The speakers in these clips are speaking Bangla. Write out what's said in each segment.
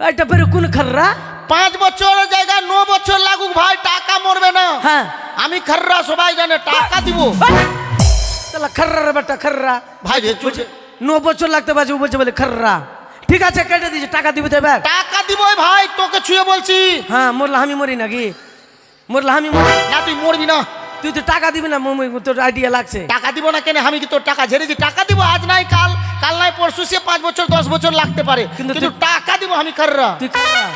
এটা বেরো কোন খাররা? পাঁচ বছরের জায়গায় ন বছর লাগুক ভাই টাকা মরবে না। হ্যাঁ। আমি খাররা সবাই জানে টাকা দিব। তাহলে খাররা। রে বেটা খাররা ভাই ন বছর লাগতে পারছে ও বলছে বলে খাররা। ঠিক আছে কেটে দিয়েছে টাকা দিবে তো এবার। টাকা দিব ভাই তোকে ছুঁয়ে বলছি। হ্যাঁ মরলা আমি মরি নাকি? মরলা আমি মরি। না তুই মরবি না। তুই তো টাকা দিবি না তোর আইডিয়া লাগছে। টাকা দিব না কেন? আমি কি তোর টাকা ঝেড়েছি? টাকা দিব আজ নাই কাল। কাল নাই পরশু সে পাঁচ বছর দশ বছর লাগতে পারে। কিন্তু টাকা দিব আমি খাররা তুই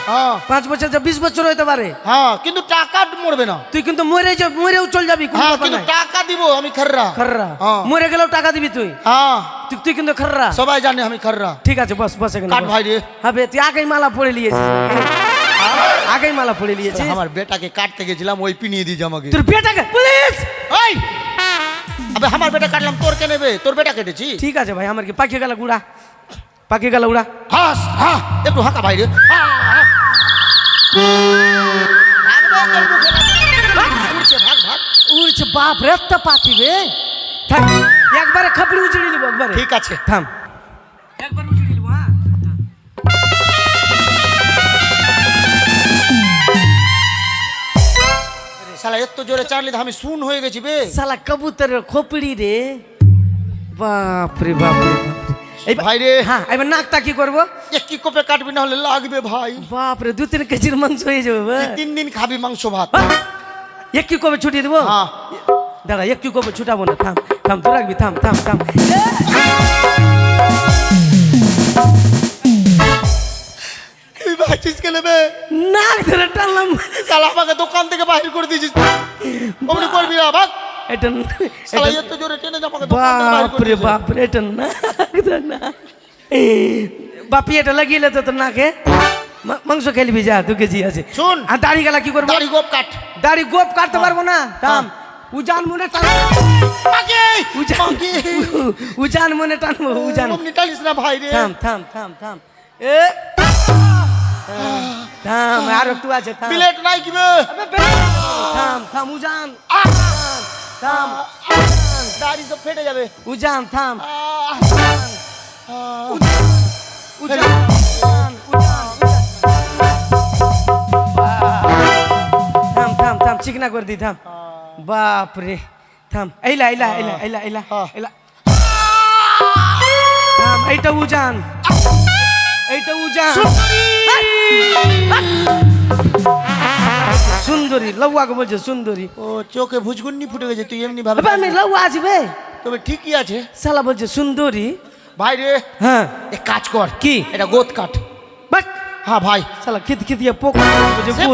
হ্যাঁ। পাঁচ বছর যা বিশ বছর হইতে পারে। হ্যাঁ কিন্তু টাকা মরবে না। তুই কিন্তু মরে যা মরেও চল যাবি হ্যাঁ কিন্তু টাকা দিব আমি খাররা খাররা হ্যাঁ। মরে গেলেও টাকা দিবি তুই? হ্যাঁ। তুই তুই কিন্তু খাররা সবাই জানে আমি খাররা ঠিক আছে বস বস এখানে কাট ভাই রে। হবে তুই আগেই মালা পড়ে নিয়েছিস। আগেই মালা পড়ে নিয়েছিস? আমার বেটাকে কাটতে গেছিলাম ওই পিনিয়ে দিয়েছে আমাকে। তোর বেটাকে? পুলিশ! ওই আবে আমার বেটা কাটলাম তোর কে নেবে? তোর বেটা কেটেছি। ঠিক আছে ভাই আমার কি পাখি গেল গুড়া? পাখি গেল উড়া। হাস হ্যাঁ একটু হাঁকা ভাই রে হা, হা। রে, উড়ছে, বাপ রে তো পাকিবে থাক একবারে খাপড়ি উচড়ি নিব একবারে। ঠিক আছে। থাম। এত জোরে চাটলি তো আমি শুন হয়ে গেছি বে। সালা কবুতরের খোপড়ি রে। বাপ রে বাপ রে বাপ রে। এইবার ভাই রে। হ্যাঁ এবার নাকটা কি করব? কি কোপে কাটবি না হলে লাগবে ভাই। বাপ রে দু তিন কেজির মাংস হয়ে যাবে তিন দিন খাবি মাংস ভাত। হ্যাঁ। এক কি কবে ছুটিয়ে দেবো? হ্যাঁ। দাদা এক কি কবে ছুটাবো না? থাম থাম তুই রাখবি থাম থাম থাম। তুই ভাইছিস কে নেবে নাক ধরে টানলাম। শালা আমাকে দোকান থেকে বাহির করে দিয়েছিস। অমনি করবি না ভাগ। এটা শালা এত জোরে টেনে আমাকে দোকান থেকে বাহির বাপ করে রে বাপ রে এটা নাক ধরে না। বাপি এটা লাগিয়ে তো তোর নাকে। মাংস খেলবি যা দু কেজি আছে। শুন। আর দাড়ি গেলা কি করব? দাড়ি গোপ কাট। দাড়ি গোপ কাটতে পারব না? থাম। হ্যাঁ। উজান মনে টান উজান। মনে টানবো উজান। টালিস না ভাই রে। থাম থাম থাম থাম। এ থাম আর একটু আছে থাম। বিলেট নাই কি থাম থাম উজান। থাম দাড়ি সব ফেটে যাবে। উজান থাম। উজান উজান থাম থাম থাম চিকনা করে দি থাম। বাপ রে থাম। এইলা এইলা এইলা এইলা এইলা। এইলা। থাম এইটা উজান। এইটা উজান সুন্দরী। লউয়াকে বলছে সুন্দরী। ও চোখে ভুজগুন্নি ফুটে গেছে তুই এমনি ভাবে আমি লউয়া আসবে। তবে ঠিকই আছে। সালা বলছে সুন্দরী। ভাই রে হ্যাঁ। এক কাজ কর। কি? এটা গোত কাট বাট হ্যাঁ ভাই। সালা খেতে খেতে পোক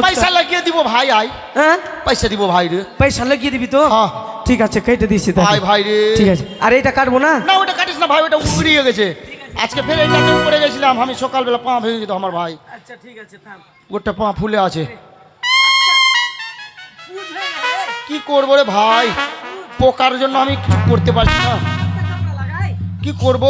পয়সা লাগিয়ে দিব ভাই আই হ্যাঁ? পয়সা দিব ভাই রে। পয়সা লাগিয়ে দিবি তো? হ্যাঁ। ঠিক আছে কেটে দিচ্ছি ভাই ভাই রে। ঠিক আছে। আর এটা কাটবো না? না ওটা কাটিস না ভাই ওটা উড়িয়ে গেছে। আজকে ফের এইটাতে উপরে গেছিলাম। আমি সকালবেলা পা ভেঙে যেত আমার ভাই। আচ্ছা ঠিক আছে থাম। গোটা পা ফুলে আছে। কি করব রে ভাই? পোকার জন্য আমি করতে পারছি না। কি করব?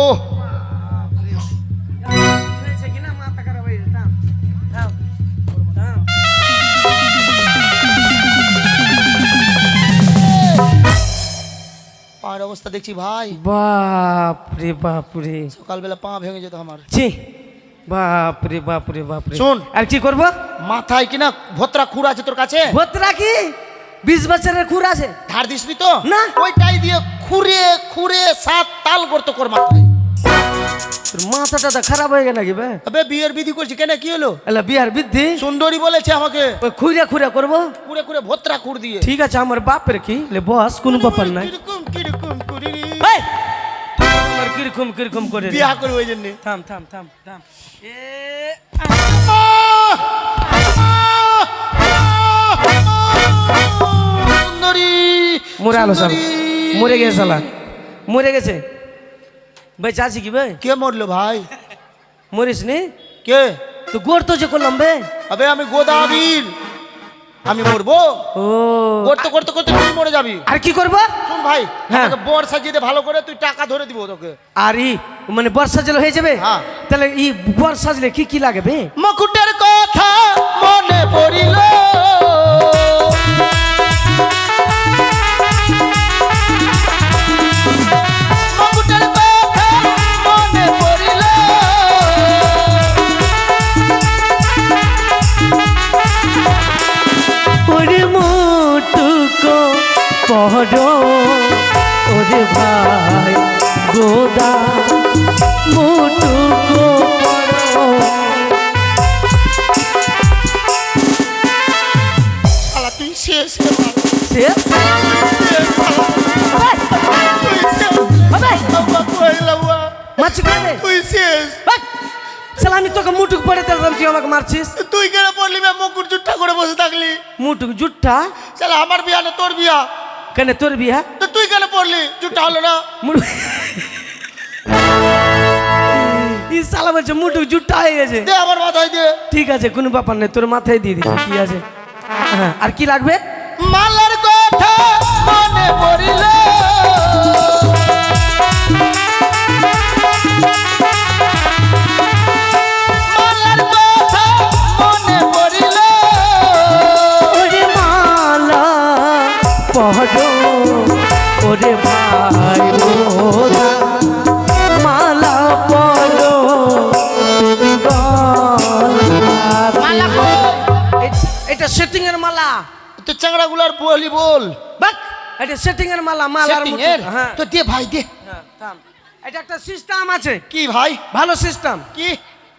অবস্থা দেখছি ভাই। বাপ রে বাপ রে সকালবেলা পা ভেঙে যেত আমার। ছি বাপ রে বাপ রে বাপ রে শোন। আর কি করব? মাথায় কিনা ভত্রা খুর আছে তোর কাছে? ভোতরা কি? বিশ বছরের খুর আছে। ধার দিসনি তো? না। ওইটাই দিয়ে খুঁড়ে খুঁড়ে সাত তাল করতে কর মাথায়। তোর মাথাটা তো খারাপ হয়ে গেল নাকি বে? আবে বিয়ের বিধি করছি কেন? কি হলো? এলা বিহার বৃদ্ধি সুন্দরী বলেছে আমাকে। ওই খুঁড়ে খুঁড়ে করব? খুঁড়ে খুঁড়ে ভত্রা খুঁড় দিয়ে। ঠিক আছে আমার বাপের কি? লে বস কোনো ব্যাপার নাই। কীরকম কীরকম? কীরকম কীরকম করে। বিয়া করব ওই জন্য। থাম থাম থাম থাম। এ মরে আলো সালা। মরে গেছে সালা। মরে গেছে। বেঁচে আছি কি বে কে মরলো ভাই? মরিস নি? কে? তো গোর তো যে করলাম বে আবে আমি গোদাবীর। আমি মরবো? ও। করতে করতে করতে তুই মরে যাবি। আর কি করব? ভাই হ্যাঁ। বর সাজিয়ে দে ভালো করে তুই টাকা ধরে দিব তোকে আর ই মানে বর সাজলে হয়ে যাবে হ্যাঁ। তাহলে ই বর সাজলে কি কি লাগবে মুকুটের কথা মনে পড়িল ওরে ভাই গোদা মুটুকো শালা তুই শেষ রে। শেষ? মাছি খাবে তুই শেষ। সালা আমি তোকে মুটুক পড়ে দিলাম তুই আমাকে মারছিস। তুই কেন পড়লি বে? মুকুর জুট্টা করে বসে থাকলি। মুটুক জুট্টা? শালা আমার বিয়া না তোর বিয়া? কেন তোর বিয়া? তুই কেন পড়লি? জুট্টা হলো না। সালা বলছে মুটুক জুট্টা হয়ে গেছে। দে আমার মাথায় দে। ঠিক আছে কোনো ব্যাপার নেই তোর মাথায় দিয়ে দিচ্ছি কি আছে। হ্যাঁ আর কি লাগবে? মালার কথা মনে পড়িল। পড়ো ওরে ভাই মোরা মালা পড়ো তুমি মালা এটা সেটিং এর মালা। তো চাংড়া গুলার বলি। এটা সেটিং এর মালা মালার এর? হ্যাঁ। তো দে ভাই দে। হ্যাঁ, থাম। এটা একটা সিস্টেম আছে। কি ভাই? ভালো সিস্টেম। কি?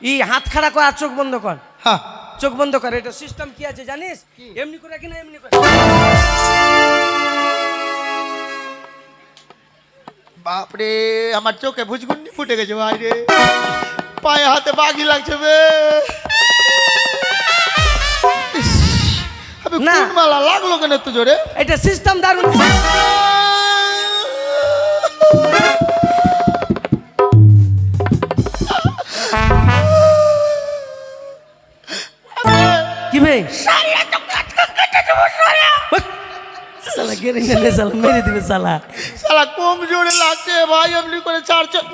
ই হাত খাড়া কর আর চোখ বন্ধ কর। হ্যাঁ চোখ বন্ধ কর এটা সিস্টেম কি আছে জানিস? এমনি করে কিনা এমনি করে। বাপরে আমার চোখে ভুজগুন্ডি ফুটে গেছে ভাই রে। পায়ে হাতে বাঘি লাগছে বে। মালা লাগল কেন এত জোরে? এটা সিস্টেম দারুণ। কি বে? শালা গেরে গেলে শালা মেরে দিবে শালা সালা কম জোরে লাগছে ভাই এমনি করে চার চ-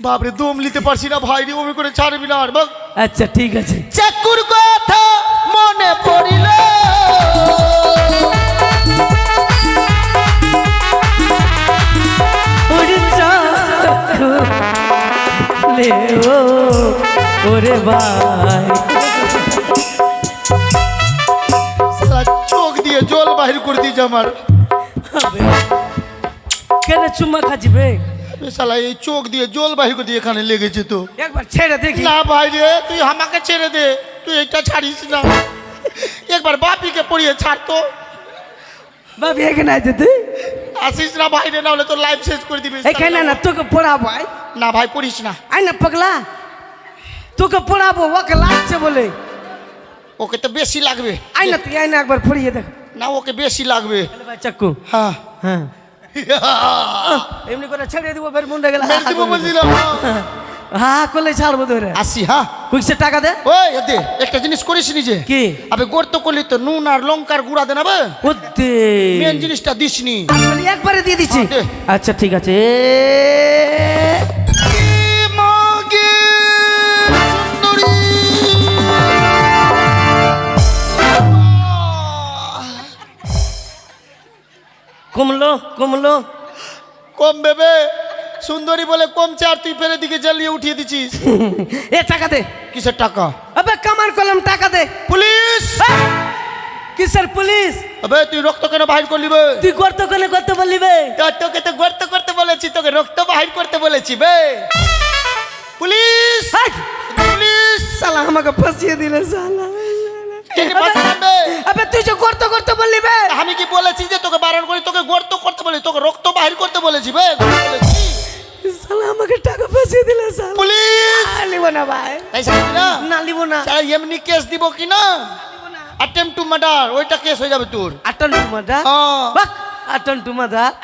বাপরে দম নিতে পারছি না ভাই রে অমনি করে ছাড়বি না আর বাক আচ্ছা ঠিক আছে। চাকুর কথা মনে পড়িল। ওরে চাকু আমার। কেন চুম্মা খাচ্ছি বে? শালা এই চোখ দিয়ে জল বাহির করে এখানে লেগেছে তো। একবার ছেড়ে দেখি। না ভাই রে তুই আমাকে ছেড়ে দে তুই এটা ছাড়িস না। একবার বাপিকে পড়িয়ে ছাড়তো বাবি এখানে আছে তুই? আসিস না ভাই রে না হলে তোর লাইফ শেষ করে দিবি। এখানে না তোকে পড়াবো আয়। না ভাই পড়িস না। আয় না পাগলা। তোকে পড়াবো ওকে লাগছে বলে। ওকে তো বেশি লাগবে। আয় না তুই আয় না একবার পড়িয়ে দেখ। না ওকে বেশি লাগবে। ভাই চাক্কু হ্যাঁ। হ্যাঁ। এমনি করে ছেড়ে দিব ফের মুন্ডে গেলে হ্যাঁ। হ্যাঁ করলে ছাড়বো তোরে আসি হ্যাঁ। কুইসে টাকা দে। ওই দে একটা জিনিস করিস নিজে। কি? আবে গর্ত করলি তো নুন আর লঙ্কার গুঁড়া দে না বে? ও দে। মেন জিনিসটা দিসনি। একবারে দিয়ে দিচ্ছি। হ্যাঁ, আচ্ছা ঠিক আছে। কমলো কমলো। কম ভেবে সুন্দরী বলে কমছে আর তুই ফেলে দিকে জ্বালিয়ে উঠিয়ে দিছিস। এ টাকা দে। কিসের টাকা? আবে কামার কলম টাকা দে। পুলিশ! কিসের পুলিশ? আবে তুই রক্ত কেন বাহির করলি বে? তুই গর্ত কোনে করতে বললি বে? তা তোকে তো গর্ত করতে বলেছি তোকে রক্ত বাহির করতে বলেছি বে। পুলিশ! পুলিশ! শালা আমাকে ফাঁসিয়ে দিলে আবে তুই যে করতে করতে বললি বে। আমি কি বলেছি যে তোকে বারণ করি? তোকে গর্ত করতে বলেছি তোকে রক্ত বাহির করতে বলেছি বে বলেছি। শালা আমাকে টাকা ফাঁসিয়ে দিলে পুলিশ! না ভাই। তাই সাথে না? না এমনি কেস দিব কি না? অ্যাটেম্প টু মার্ডার ওইটা কেস হয়ে যাবে তোর। আটন টুমাদা হ্যাঁ। বাক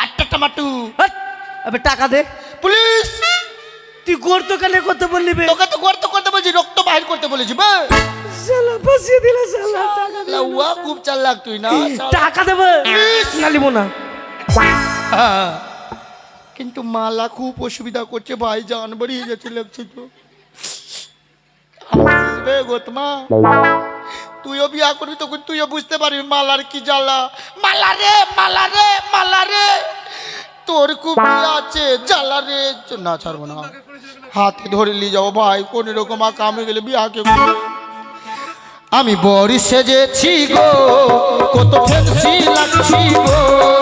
আটটা টমাটু হাট! আবে টাকা দে। পুলিশ! তুই করতে কেনে করতে বললি বে। তোকে তো গর্ত করতে বলছি রক্ত বাহির করতে বলেছি বে। শালা ফাঁসিয়ে দিলে শালা টাকা লাউয়া খুব চালাক তুই না টাকা দেবে। না নিব না। কিন্তু মালা খুব অসুবিধা করছে ভাই জান বেরিয়ে যাচ্ছে লাগছে তো। বে গোতমা। তুইও বিয়া করবি তখন তুইও বুঝতে পারবি মালার কি জ্বালা। মালা রে মালা রে মালা রে। তোর কুপি আছে জ্বালা রে। না, ছাড়বো না। হাতে ধরে নিয়ে যাব ভাই, কোন রকম কামে গেলে বিয়াকে আমি বড়ি সেজেছি গো, কত ফেলছি লাগছি গো।